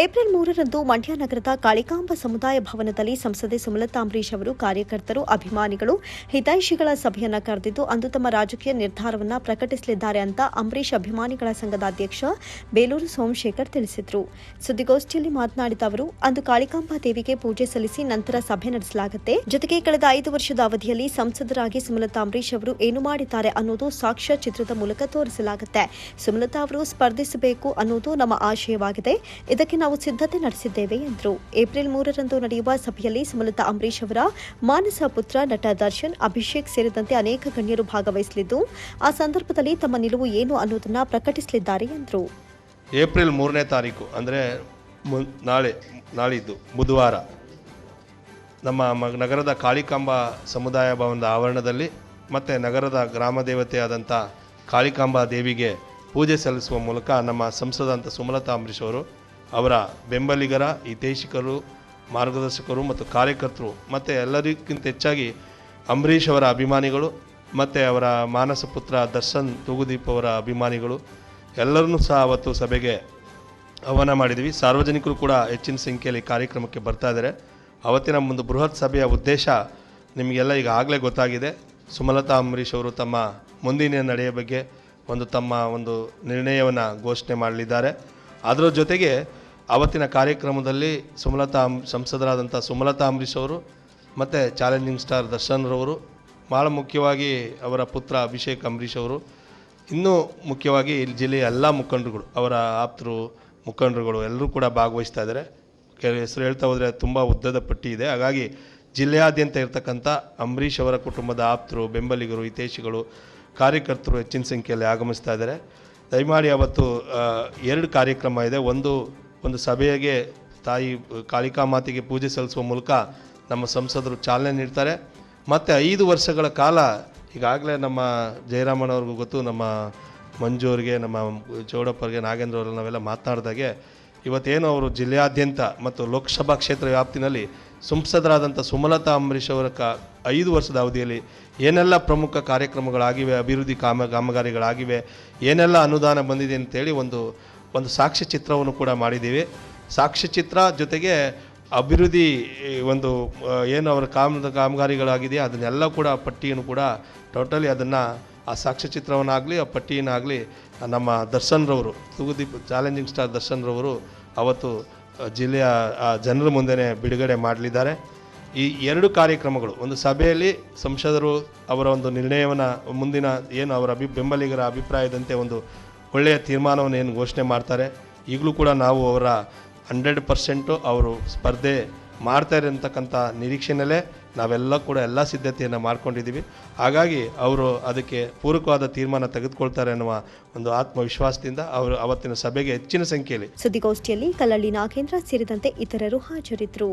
April ಮೂರರಂದು ಮಂಡ್ಯ ನಗರದ ಕಾಳಿಕಾಂಬ ಸಮುದಾಯ ಭವನದಲ್ಲಿ ಸಂಸದೆ ಸುಮಲತಾ ಅಂಬರೀಶ್ ಅವರು ಕಾರ್ಯಕರ್ತರು, ಅಭಿಮಾನಿಗಳು, ಹಿತೈಷಿಗಳ ಸಭೆಯನ್ನು ಕರೆದಿದ್ದು, ಅಂದು ತಮ್ಮ ರಾಜಕೀಯ ನಿರ್ಧಾರವನ್ನು ಪ್ರಕಟಿಸಲಿದ್ದಾರೆ ಅಂತ ಅಂಬರೀಷ್ ಅಭಿಮಾನಿಗಳ ಸಂಘದ ಅಧ್ಯಕ್ಷ ಬೇಲೂರು ಸೋಮಶೇಖರ್ ತಿಳಿಸಿದರು. ಸುದ್ದಿಗೋಷ್ಠಿಯಲ್ಲಿ ಮಾತನಾಡಿದ ಅವರು, ಅಂದು ಕಾಳಿಕಾಂಬ ದೇವಿಗೆ ಪೂಜೆ ಸಲ್ಲಿಸಿ ನಂತರ ಸಭೆ ನಡೆಸಲಾಗುತ್ತೆ. ಜೊತೆಗೆ ಕಳೆದ ಐದು ವರ್ಷದ ಅವಧಿಯಲ್ಲಿ ಸಂಸದರಾಗಿ ಸುಮಲತಾ ಅಂಬರೀಷ್ ಅವರು ಏನು ಮಾಡಿದ್ದಾರೆ ಅನ್ನೋದು ಸಾಕ್ಷ್ಯ ಚಿತ್ರದ ಮೂಲಕ ತೋರಿಸಲಾಗುತ್ತೆ. ಸುಮಲತಾ ಅವರು ಸ್ಪರ್ಧಿಸಬೇಕು ಅನ್ನೋದು ನಮ್ಮ ಆಶಯವಾಗಿದೆ. ಇದಕ್ಕೆ ನಾವು ಸಿದ್ಧತೆ ನಡೆಸಿದ್ದೇವೆ ಎಂದರು. ಏಪ್ರಿಲ್ ಮೂರರಂದು ನಡೆಯುವ ಸಭೆಯಲ್ಲಿ ಸುಮಲತಾ ಅಂಬರೀಷ್ ಅವರ ಮಾನಸ ಪುತ್ರ ನಟ ದರ್ಶನ್, ಅಭಿಷೇಕ್ ಸೇರಿದಂತೆ ಅನೇಕ ಗಣ್ಯರು ಭಾಗವಹಿಸಲಿದ್ದು, ಆ ಸಂದರ್ಭದಲ್ಲಿ ತಮ್ಮ ನಿಲುವು ಏನು ಅನ್ನೋದನ್ನು ಪ್ರಕಟಿಸಲಿದ್ದಾರೆ ಎಂದರು. ಏಪ್ರಿಲ್ ಮೂರನೇ ತಾರೀಕು, ಅಂದರೆ ನಾಳೆ, ನಾಳಿದ್ದು, ಬುಧವಾರ, ನಮ್ಮ ನಗರದ ಕಾಳಿಕಾಂಬ ಸಮುದಾಯ ಭವನದ ಆವರಣದಲ್ಲಿ ಮತ್ತು ನಗರದ ಗ್ರಾಮ ದೇವತೆಯಾದಂಥ ಕಾಳಿಕಾಂಬಾ ದೇವಿಗೆ ಪೂಜೆ ಸಲ್ಲಿಸುವ ಮೂಲಕ ನಮ್ಮ ಸಂಸದಂತ ಸುಮಲತಾ ಅಂಬರೀಷ್ ಅವರು ಅವರ ಬೆಂಬಲಿಗರ, ಹಿತೈಷಿಕರು, ಮಾರ್ಗದರ್ಶಕರು ಮತ್ತು ಕಾರ್ಯಕರ್ತರು, ಮತ್ತು ಎಲ್ಲರಿಗಿಂತ ಹೆಚ್ಚಾಗಿ ಅಂಬರೀಷ್ ಅವರ ಅಭಿಮಾನಿಗಳು, ಮತ್ತು ಅವರ ಮಾನಸ ಪುತ್ರ ದರ್ಶನ್ ತೂಗುದೀಪ್ ಅವರ ಅಭಿಮಾನಿಗಳು, ಎಲ್ಲರನ್ನೂ ಸಹ ಅವತ್ತು ಸಭೆಗೆ ಆಹ್ವಾನ ಮಾಡಿದ್ವಿ. ಸಾರ್ವಜನಿಕರು ಕೂಡ ಹೆಚ್ಚಿನ ಸಂಖ್ಯೆಯಲ್ಲಿ ಕಾರ್ಯಕ್ರಮಕ್ಕೆ ಬರ್ತಾ ಇದ್ದಾರೆ. ಅವತ್ತಿನ ಒಂದು ಬೃಹತ್ ಸಭೆಯ ಉದ್ದೇಶ ನಿಮಗೆಲ್ಲ ಈಗ ಆಗಲೇ ಗೊತ್ತಾಗಿದೆ. ಸುಮಲತಾ ಅಂಬರೀಷ್ ಅವರು ತಮ್ಮ ಮುಂದಿನ ನಡೆಯ ಬಗ್ಗೆ ಒಂದು ತಮ್ಮ ಒಂದು ನಿರ್ಣಯವನ್ನು ಘೋಷಣೆ ಮಾಡಲಿದ್ದಾರೆ. ಅದರ ಜೊತೆಗೆ ಅವತ್ತಿನ ಕಾರ್ಯಕ್ರಮದಲ್ಲಿ ಸುಮಲತಾ ಸಂಸದರಾದಂಥ ಸುಮಲತಾ ಅಂಬರೀಷ್ ಅವರು ಮತ್ತು ಚಾಲೆಂಜಿಂಗ್ ಸ್ಟಾರ್ ದರ್ಶನ್ ರವರು ಭಾಳ ಮುಖ್ಯವಾಗಿ ಅವರ ಪುತ್ರ ಅಭಿಷೇಕ್ ಅಂಬರೀಷ್ ಅವರು, ಇನ್ನೂ ಮುಖ್ಯವಾಗಿ ಇಲ್ಲಿ ಜಿಲ್ಲೆಯ ಎಲ್ಲ ಮುಖಂಡರುಗಳು, ಅವರ ಆಪ್ತರು, ಮುಖಂಡರುಗಳು ಎಲ್ಲರೂ ಕೂಡ ಭಾಗವಹಿಸ್ತಾ ಇದ್ದಾರೆ. ಕೆಲ ಹೆಸರು ಹೇಳ್ತಾ ಹೋದರೆ ತುಂಬ ಉದ್ದದ ಪಟ್ಟಿ ಇದೆ. ಹಾಗಾಗಿ ಜಿಲ್ಲೆಯಾದ್ಯಂತ ಇರತಕ್ಕಂಥ ಅಂಬರೀಷ್ ಅವರ ಕುಟುಂಬದ ಆಪ್ತರು, ಬೆಂಬಲಿಗರು ಹಿತೇಶಿಗಳು ಕಾರ್ಯಕರ್ತರು ಹೆಚ್ಚಿನ ಸಂಖ್ಯೆಯಲ್ಲಿ ಆಗಮಿಸ್ತಾ ಇದ್ದಾರೆ. ದಯಮಾಡಿ ಅವತ್ತು ಎರಡು ಕಾರ್ಯಕ್ರಮ ಇದೆ. ಒಂದು ಒಂದು ಸಭೆಗೆ ತಾಯಿ ಕಾಳಿಕಾ ಮಾತೆಗೆ ಪೂಜೆ ಸಲ್ಲಿಸುವ ಮೂಲಕ ನಮ್ಮ ಸಂಸದರು ಚಾಲನೆ ನೀಡ್ತಾರೆ. ಮತ್ತು ಐದು ವರ್ಷಗಳ ಕಾಲ ಈಗಾಗಲೇ ನಮ್ಮ ಜಯರಾಮಣ್ಣವ್ರಿಗೂ ಗೊತ್ತು, ನಮ್ಮ ಮಂಜು ಅವ್ರಿಗೆ, ನಮ್ಮ ಚೌಡಪ್ಪರಿಗೆ ನಾಗೇಂದ್ರ ಅವರಲ್ಲಿ ನಾವೆಲ್ಲ ಮಾತನಾಡಿದಾಗೆ ಇವತ್ತೇನು ಅವರು ಜಿಲ್ಲೆಯಾದ್ಯಂತ ಮತ್ತು ಲೋಕಸಭಾ ಕ್ಷೇತ್ರ ವ್ಯಾಪ್ತಿನಲ್ಲಿ ಸಂಸದರಾದಂಥ ಸುಮಲತಾ ಅಂಬರೀಷ್ ಅವರ ಕ ಐದು ವರ್ಷದ ಅವಧಿಯಲ್ಲಿ ಏನೆಲ್ಲ ಪ್ರಮುಖ ಕಾರ್ಯಕ್ರಮಗಳಾಗಿವೆ, ಅಭಿವೃದ್ಧಿ ಕಾಮ ಕಾಮಗಾರಿಗಳಾಗಿವೆ, ಏನೆಲ್ಲ ಅನುದಾನ ಬಂದಿದೆ ಅಂತೇಳಿ ಒಂದು ಒಂದು ಸಾಕ್ಷ್ಯ ಚಿತ್ರವನ್ನು ಕೂಡ ಮಾಡಿದ್ದೀವಿ. ಸಾಕ್ಷ್ಯ ಚಿತ್ರ ಜೊತೆಗೆ ಅಭಿವೃದ್ಧಿ ಒಂದು ಏನು ಅವರ ಕಾಮದ ಕಾಮಗಾರಿಗಳಾಗಿದೆಯೋ ಅದನ್ನೆಲ್ಲ ಕೂಡ ಪಟ್ಟಿಯನ್ನು ಕೂಡ ಟೋಟಲಿ ಅದನ್ನು ಆ ಸಾಕ್ಷ್ಯಚಿತ್ರವನ್ನಾಗಲಿ ಆ ಪಟ್ಟಿಯನ್ನಾಗಲಿ ನಮ್ಮ ದರ್ಶನ್ರವರು ತೂಗುದೀಪ್ ಚಾಲೆಂಜಿಂಗ್ ಸ್ಟಾರ್ ದರ್ಶನ್ರವರು ಅವತ್ತು ಜಿಲ್ಲೆಯ ಜನರ ಮುಂದೆನೇ ಬಿಡುಗಡೆ ಮಾಡಲಿದ್ದಾರೆ. ಈ ಎರಡು ಕಾರ್ಯಕ್ರಮಗಳು, ಒಂದು ಸಭೆಯಲ್ಲಿ ಸಂಸದರು ಅವರ ಒಂದು ನಿರ್ಣಯವನ್ನು, ಮುಂದಿನ ಏನು ಅವರ ಅಭಿ, ಬೆಂಬಲಿಗರ ಅಭಿಪ್ರಾಯದಂತೆ ಒಂದು ಒಳ್ಳೆಯ ತೀರ್ಮಾನವನ್ನು ಏನು ಘೋಷಣೆ ಮಾಡ್ತಾರೆ, ಈಗಲೂ ಕೂಡ ನಾವು ಅವರ ಹಂಡ್ರೆಡ್ ಪರ್ಸೆಂಟು ಅವರು ಸ್ಪರ್ಧೆ ಮಾಡ್ತಾರೆ ಅಂತಕ್ಕಂಥ ನಿರೀಕ್ಷೆಯಲ್ಲೇ ನಾವೆಲ್ಲ ಕೂಡ ಎಲ್ಲ ಸಿದ್ಧತೆಯನ್ನು ಮಾಡ್ಕೊಂಡಿದ್ದೀವಿ. ಹಾಗಾಗಿ ಅವರು ಅದಕ್ಕೆ ಪೂರಕವಾದ ತೀರ್ಮಾನ ತೆಗೆದುಕೊಳ್ತಾರೆ ಅನ್ನುವ ಒಂದು ಆತ್ಮವಿಶ್ವಾಸದಿಂದ ಅವರು ಅವತ್ತಿನ ಸಭೆಗೆ ಹೆಚ್ಚಿನ ಸಂಖ್ಯೆಯಲ್ಲಿ ಸುದ್ದಿಗೋಷ್ಠಿಯಲ್ಲಿ ಕಲ್ಲಳ್ಳಿ ನಾಗೇಂದ್ರ ಸೇರಿದಂತೆ ಇತರರು ಹಾಜರಿದ್ದರು.